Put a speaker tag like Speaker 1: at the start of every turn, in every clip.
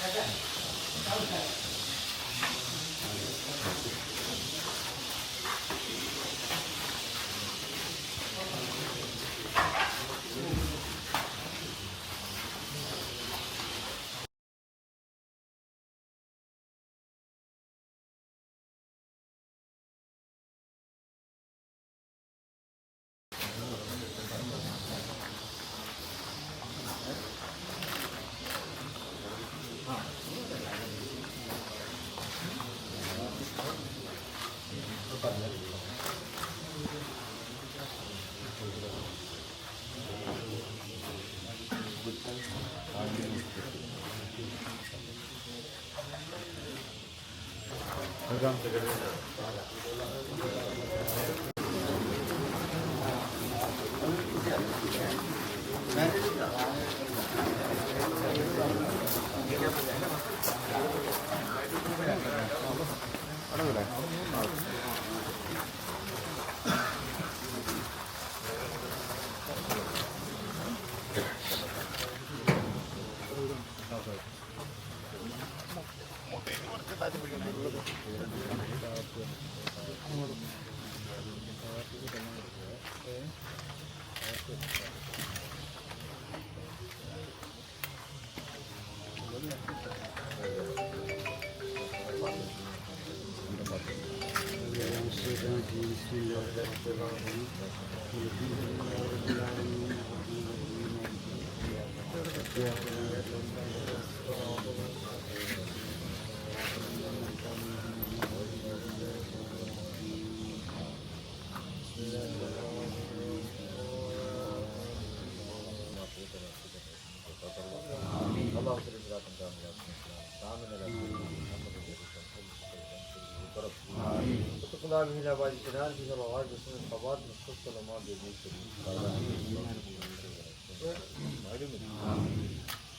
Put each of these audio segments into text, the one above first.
Speaker 1: দাদা vâng Thank
Speaker 2: you. Je suis le fils le fils de Allah bihi la bari şerhar bihi ve var cısının kabat mısır salama dediği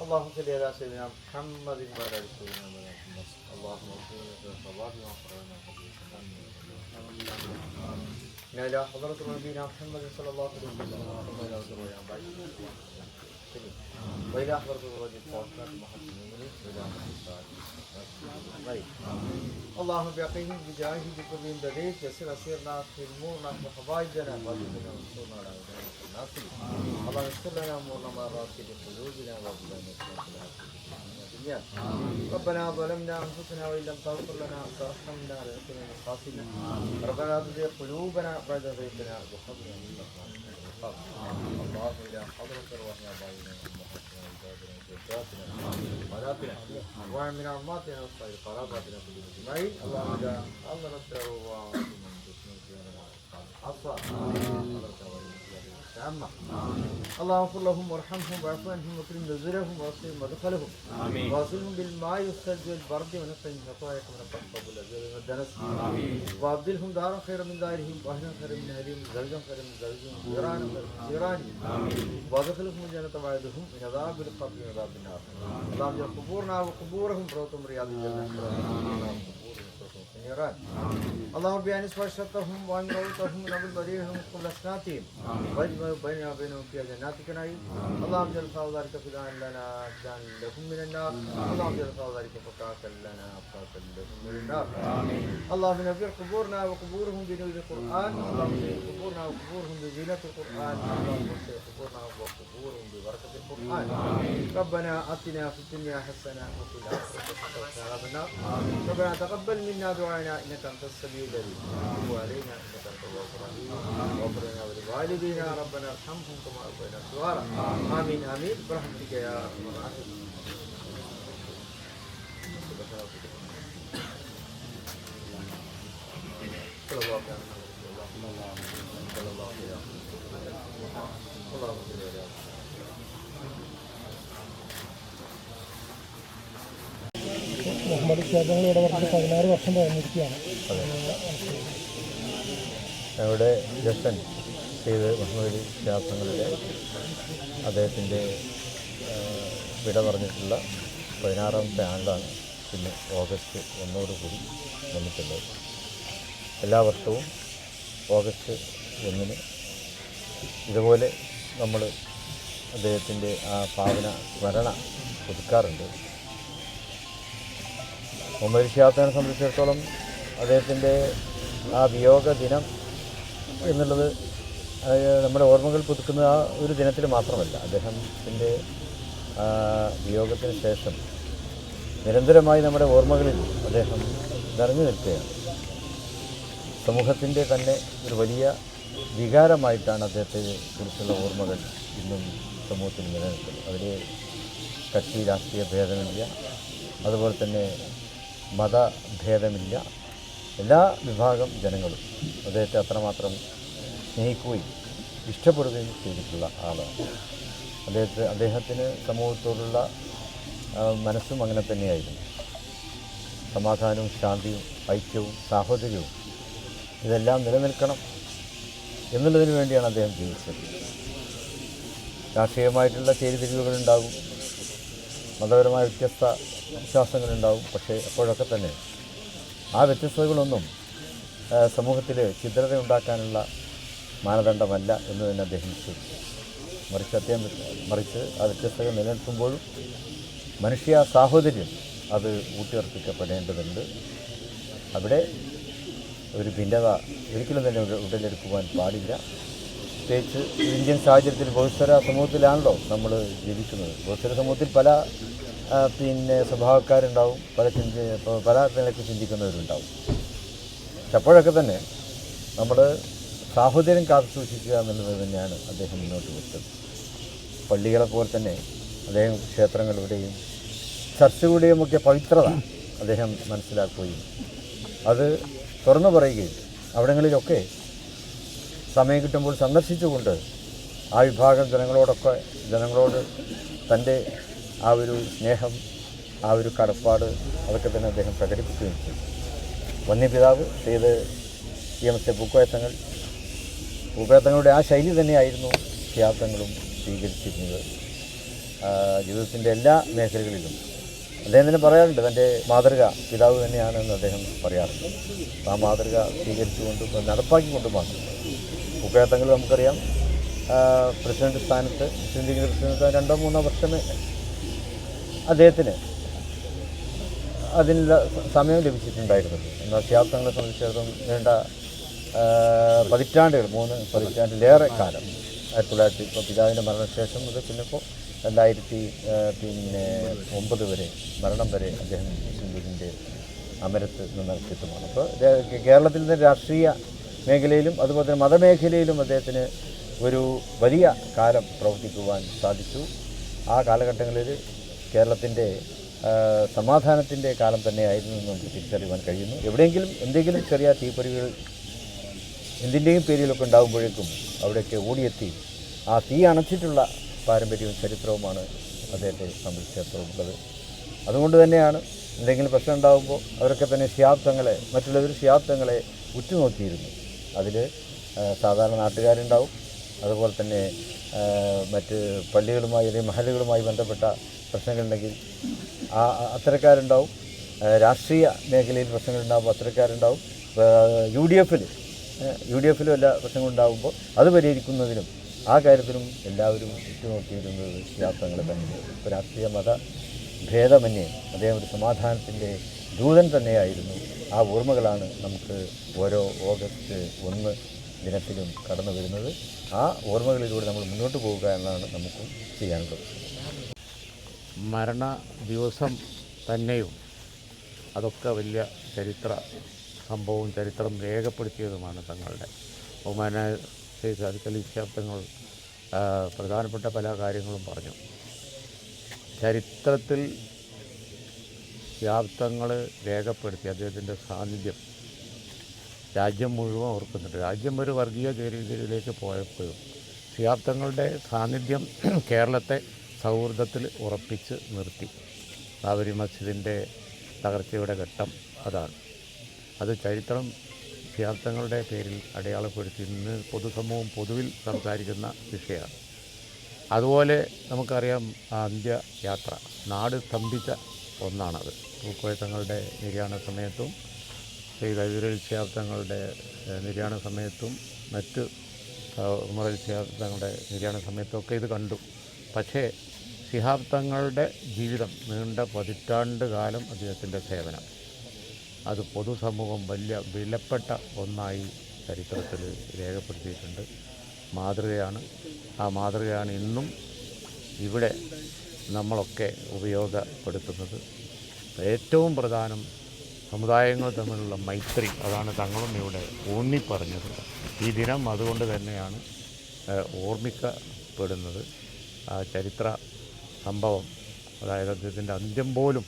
Speaker 2: Allahu salli ala seyyidina Muhammedin ve ala seyyidina Muhammed. Allahümme salli ve kabat ve akranına لا إلى حضرة نبينا محمد صلى الله عليه وسلم وإلى وإلى حضرة الرجل الفاطمة محمد وإلى حضرة الرجل الفاطمة اللهم بيقيهم بجاهه بكل بديك يسر أسيرنا في المور نحن حبايبنا وبنا وانصرنا على أولئك الناصرين اللهم اغفر لنا أمورنا ما راسي بقلوبنا وأبدانا الدنيا ربنا ظلمنا أنفسنا وإن لم تغفر لنا وترحمنا لنكن من الخاسرين ربنا تزغ قلوبنا بعد إذ هديتنا وهب لنا من لدنك الله إلى حضرة وأمهاتنا وأجدادنا وجداتنا وبناتنا ومن أماتنا وصائر قراباتنا في أجمعين اللهم الله نستر ومن حصى عامة اللهم اغفر لهم وارحمهم واعف عنهم واكرم نزلهم وأصلهم مدخلهم واصلهم بالماء والثلج والبرد ونقهم من خطاياهم ونقهم قبل والدنس وابدلهم دارا خيرا من دارهم واهلا خيرا من اهلهم زوجا خيرا من زوجهم جيرانا خيرا من جيرانهم وادخلهم الجنة بعدهم من عذاب القبر وعذاب النار اللهم اجعل قبورنا وقبورهم روضة من رياض الجنة النيران اللهم بأن فرشتهم وأن روتهم ونبل بريهم قبل أسناتهم واجمع بيننا وبينهم في جناتك نعيم اللهم اجعل ثواب ذلك فداء لنا فداء لهم من النار اللهم اجعل ثواب ذلك فكاكا لنا فكاكا لهم من النار اللهم نبر قبورنا وقبورهم بنور القرآن اللهم نبر قبورنا وقبورهم بزينة القرآن اللهم نبر قبورنا وقبورهم ببركة القرآن ربنا آتنا في الدنيا حسنة وفي الآخرة حسنة ربنا تقبل منا دعانا إنك أنت السميع العليم وتب علينا إنك أنت التواب الرحيم واغفر لنا ولوالدينا ربنا ارحمهم كما ربينا صغارا آمين آمين برحمتك يا أرحم الراحمين صلى الله عليه وسلم صلى الله عليه وسلم
Speaker 1: Muhammad ക്ഷേത്രങ്ങൾ ഇടപെട്ട് പതിനാറ് വർഷം കഴിഞ്ഞിരിക്കുകയാണ്.
Speaker 3: ഞങ്ങളുടെ ജ്യേഷ്ഠൻ ചെയ്ത് മുഹമ്മദ് ശാസ്ത്രങ്ങളുടെ അദ്ദേഹത്തിന്റെ വിട പറഞ്ഞിട്ടുള്ള പതിനാറാമത്തെ ആണ്ടാണ് ഇന്ന് ഓഗസ്റ്റ് ഒന്നോടുകൂടി വന്നിട്ടുള്ളത്. എല്ലാ വർഷവും ഓഗസ്റ്റ് ഒന്നിന് ഇതുപോലെ നമ്മൾ അദ്ദേഹത്തിന്റെ ആ പാവന സ്മരണ പുതുക്കാറുണ്ട്. മുഹമ്മദ് സംബന്ധിച്ചിടത്തോളം അദ്ദേഹത്തിന്റെ ആ വിയോഗ ദിനം എന്നുള്ളത് നമ്മുടെ ഓർമ്മകൾ പുതുക്കുന്ന ആ ഒരു ദിനത്തിൽ മാത്രമല്ല. അദ്ദേഹത്തിന്റെ വിയോഗത്തിന് ശേഷം നിരന്തരമായി നമ്മുടെ ഓർമ്മകളിൽ അദ്ദേഹം നിറഞ്ഞു നിൽക്കുകയാണ്. സമൂഹത്തിന്റെ തന്നെ ഒരു വലിയ വികാരമായിട്ടാണ് അദ്ദേഹത്തെ കുറിച്ചുള്ള ഓർമ്മകൾ ഇന്നും സമൂഹത്തിൽ നിലനിൽക്കുന്നത്. അതിൽ കക്ഷി രാഷ്ട്രീയ ഭേദമില്ല അതുപോലെ തന്നെ മതഭേദമില്ല. എല്ലാ വിഭാഗം ജനങ്ങളും അദ്ദേഹത്തെ അത്രമാത്രം സ്നേഹിക്കുകയും ഇഷ്ടപ്പെടുകയും ചെയ്തിട്ടുള്ള ആളാണ്. അദ്ദേഹത്തെ അദ്ദേഹത്തിന് സമൂഹത്തോടുള്ള മനസ്സും അങ്ങനെ തന്നെയായിരുന്നു. സമാധാനവും ശാന്തിയും ഐക്യവും സാഹോദര്യവും ഇതെല്ലാം നിലനിൽക്കണം എന്നുള്ളതിന് വേണ്ടിയാണ് അദ്ദേഹം ജീവിച്ചത്. രാഷ്ട്രീയമായിട്ടുള്ള ചേരിതിരിവുകളുണ്ടാകും. മതപരമായ വ്യത്യസ്ത വിശ്വാസങ്ങളുണ്ടാവും പക്ഷേ അപ്പോഴൊക്കെ തന്നെ ആ വ്യത്യസ്തതകളൊന്നും സമൂഹത്തിൽ ചിത്രത ഉണ്ടാക്കാനുള്ള മാനദണ്ഡമല്ല എന്ന് തന്നെ അദ്ദേഹം വിശ്വസിച്ചു. മറിച്ച് അദ്ദേഹം മറിച്ച് ആ വ്യത്യസ്തത നിലനിൽക്കുമ്പോഴും മനുഷ്യ സാഹോദര്യം അത് ഊട്ടിയുറപ്പിക്കപ്പെടേണ്ടതുണ്ട്. അവിടെ ഒരു ഭിന്നത ഒരിക്കലും തന്നെ ഉട- ഉടലെടുക്കുവാൻ പാടില്ല. പ്രത്യേകിച്ച് ഇന്ത്യൻ സാഹചര്യത്തിൽ ബഹുസ്വര സമൂഹത്തിലാണല്ലോ നമ്മൾ ജീവിക്കുന്നത്. ബഹുസ്വര സമൂഹത്തിൽ പല പിന്നെ സ്വഭാവക്കാരുണ്ടാവും പല ചിന്തി പല നിലയ്ക്ക് ചിന്തിക്കുന്നവരുണ്ടാവും. പക്ഷെ അപ്പോഴൊക്കെ തന്നെ നമ്മൾ സാഹോദര്യം കാത്തു സൂക്ഷിക്കുക എന്നുള്ളത് തന്നെയാണ് അദ്ദേഹം മുന്നോട്ട് വെച്ചത്. പള്ളികളെ പോലെ തന്നെ അദ്ദേഹം ക്ഷേത്രങ്ങളുടെയും ചർച്ചകളുടെയും ഒക്കെ പവിത്രത അദ്ദേഹം മനസ്സിലാക്കുകയും അത് തുറന്നു പറയുകയും അവിടങ്ങളിലൊക്കെ സമയം കിട്ടുമ്പോൾ സന്ദർശിച്ചുകൊണ്ട് ആ വിഭാഗം ജനങ്ങളോടൊക്കെ ജനങ്ങളോട് തന്റെ ആ ഒരു സ്നേഹം ആ ഒരു കടപ്പാട് അതൊക്കെ തന്നെ അദ്ദേഹം പ്രകടിപ്പിക്കുകയും ചെയ്തു. വന്യപിതാവ് ചെയ്ത് ഈ എം പൂക്കോയത്തങ്ങൾ പൂക്കോയത്തങ്ങളുടെ ആ ശൈലി തന്നെയായിരുന്നു യാത്രങ്ങളും സ്വീകരിച്ചിരുന്നത്. ജീവിതത്തിന്റെ എല്ലാ മേഖലകളിലും. അദ്ദേഹം തന്നെ പറയാറുണ്ട് തന്റെ മാതൃക പിതാവ് തന്നെയാണെന്ന് അദ്ദേഹം പറയാറുണ്ട്. ആ മാതൃക സ്വീകരിച്ചുകൊണ്ടും നടപ്പാക്കിക്കൊണ്ടും നടപ്പാക്കിക്കൊണ്ടുമാണ് ഉപയോഗങ്ങൾ നമുക്കറിയാം. പ്രസിഡന്റ് സ്ഥാനത്ത് മുസ്ലിം പ്രസിഡന്റ് രണ്ടോ മൂന്നോ വർഷമേ അദ്ദേഹത്തിന് അതിനുള്ള സമയം ലഭിച്ചിട്ടുണ്ടായിരുന്നു. എന്നാൽ ത്യാഗങ്ങളെ സംബന്ധിച്ചിടത്തോളം നീണ്ട ആ, പതിറ്റാണ്ടുകൾ മൂന്ന് പതിറ്റാണ്ടിലേറെ കാലം. ആയിരത്തി തൊള്ളായിരത്തി ഇപ്പോൾ പിതാവിന്റെ മരണശേഷം മുതൽ പിന്നെ ഇപ്പോൾ രണ്ടായിരത്തി പിന്നെ ഒമ്പത് വരെ മരണം വരെ അദ്ദേഹം മുസ്ലിം അമരത്ത് നിന്ന് നടത്തിയിട്ടുമാണ് അപ്പോൾ കേരളത്തിൽ നിന്ന് രാഷ്ട്രീയ മേഖലയിലും അതുപോലെ തന്നെ മതമേഖലയിലും അദ്ദേഹത്തിന് ഒരു വലിയ കാലം പ്രവർത്തിക്കുവാൻ സാധിച്ചു. ആ കാലഘട്ടങ്ങളിൽ കേരളത്തിന്റെ സമാധാനത്തിന്റെ കാലം തന്നെയായിരുന്നു നമുക്ക് തിരിച്ചറിയുവാൻ കഴിയുന്നു. എവിടെയെങ്കിലും എന്തെങ്കിലും ചെറിയ തീപ്പൊരികൾ എന്തിന്റെയും പേരിലൊക്കെ ഉണ്ടാകുമ്പോഴേക്കും അവിടെയൊക്കെ ഓടിയെത്തി ആ തീ അണച്ചിട്ടുള്ള പാരമ്പര്യവും ചരിത്രവുമാണ് അദ്ദേഹത്തെ സംബന്ധിച്ചിടത്തോളം ഉള്ളത് അതുകൊണ്ട് തന്നെയാണ് എന്തെങ്കിലും പ്രശ്നം ഉണ്ടാകുമ്പോൾ അവരൊക്കെ തന്നെ ശിയാബ്ദങ്ങളെ മറ്റുള്ളവർ ശിയാബ്ദങ്ങളെ ഉറ്റുനോക്കിയിരുന്നു. അതിൽ സാധാരണ നാട്ടുകാരുണ്ടാവും. അതുപോലെ തന്നെ മറ്റ് പള്ളികളുമായി അല്ലെങ്കിൽ മഹലുകളുമായി ബന്ധപ്പെട്ട പ്രശ്നങ്ങളുണ്ടെങ്കിൽ ആ അത്തരക്കാരുണ്ടാവും. രാഷ്ട്രീയ മേഖലയിൽ പ്രശ്നങ്ങളുണ്ടാകുമ്പോൾ അത്തരക്കാരുണ്ടാവും. യു ഡി എഫിൽ യു ഡി എഫിലും എല്ലാ പ്രശ്നങ്ങളുണ്ടാകുമ്പോൾ അത് പരിഹരിക്കുന്നതിനും ആ കാര്യത്തിലും എല്ലാവരും ഉറ്റുനോക്കിയിരുന്നത് യാത്രങ്ങൾ തന്നെ രാഷ്ട്രീയ മത ഭേദമന്യേ അദ്ദേഹം ഒരു സമാധാനത്തിന്റെ ദൂതൻ തന്നെയായിരുന്നു. ആ ഓർമ്മകളാണ് നമുക്ക് ഓരോ ഓഗസ്റ്റ് ഒന്ന് ദിനത്തിലും കടന്നു വരുന്നത്. ആ ഓർമ്മകളിലൂടെ നമ്മൾ മുന്നോട്ട് പോവുക എന്നാണ് നമുക്ക് ചെയ്യാനുള്ളത്.
Speaker 4: മരണ ദിവസം തന്നെയും അതൊക്കെ വലിയ ചരിത്ര സംഭവവും ചരിത്രം രേഖപ്പെടുത്തിയതുമാണ് തങ്ങളുടെ ബഹുമാന ഷെയ്ഖ് അലിക്കലി ശബ്ദങ്ങൾ പ്രധാനപ്പെട്ട പല കാര്യങ്ങളും പറഞ്ഞു. ചരിത്രത്തിൽ വ്യാപ്തങ്ങൾ രേഖപ്പെടുത്തി അദ്ദേഹത്തിന്റെ സാന്നിധ്യം രാജ്യം മുഴുവൻ ഓർക്കുന്നുണ്ട്. രാജ്യം ഒരു വർഗീയ ഗതിയിലേക്ക് പോയപ്പോഴും സിയാപ്തങ്ങളുടെ സാന്നിധ്യം കേരളത്തെ സൗഹൃദത്തിൽ ഉറപ്പിച്ച് നിർത്തി. ബാബരി മസ്ജിദിന്റെ തകർച്ചയുടെ ഘട്ടം അതാണ്. അത് ചരിത്രം സിയാപ്തങ്ങളുടെ പേരിൽ അടയാളപ്പെടുത്തി. ഇന്ന് പൊതുസമൂഹം പൊതുവിൽ സംസാരിക്കുന്ന വിഷയമാണ്. അതുപോലെ നമുക്കറിയാം അന്ത്യയാത്ര. നാട് സ്തംഭിച്ച ഒന്നാണത്. പൂക്കോയത്തങ്ങളുടെ നിര്യാണ സമയത്തും സൈദിവരൽ ശിഹാബ് തങ്ങളുടെ നിര്യാണ സമയത്തും മറ്റ് ഉമറൽ നിര്യാണ നിര്യാണ സമയത്തൊക്കെ ഇത് കണ്ടു. പക്ഷേ ശിഹാബ് തങ്ങളുടെ ജീവിതം നീണ്ട പതിറ്റാണ്ട് കാലം അദ്ദേഹത്തിന്റെ സേവനം. അത് പൊതുസമൂഹം വലിയ വിലപ്പെട്ട ഒന്നായി ചരിത്രത്തിൽ രേഖപ്പെടുത്തിയിട്ടുണ്ട്. മാതൃകയാണ്. ആ മാതൃകയാണ് ഇന്നും ഇവിടെ നമ്മളൊക്കെ ഉപയോഗപ്പെടുത്തുന്നത്. ഏറ്റവും പ്രധാനം സമുദായങ്ങൾ തമ്മിലുള്ള മൈത്രി അതാണ് തങ്ങളും ഇവിടെ ഊന്നിപ്പറഞ്ഞത്. ഈ ദിനം അതുകൊണ്ട് തന്നെയാണ് ഓർമ്മിക്കപ്പെടുന്നത്. ആ ചരിത്ര സംഭവം അതായത് അദ്ദേഹത്തിന്റെ അന്ത്യം പോലും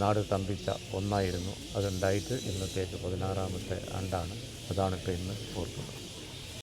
Speaker 4: നാട് തമ്പിച്ച ഒന്നായിരുന്നു. അതുണ്ടായിട്ട് ഇന്നത്തേക്ക് പതിനാറാമത്തെ ആണ്ടാണ്. അതാണ് ഇപ്പോൾ ഇന്ന് ഓർക്കുന്നത്.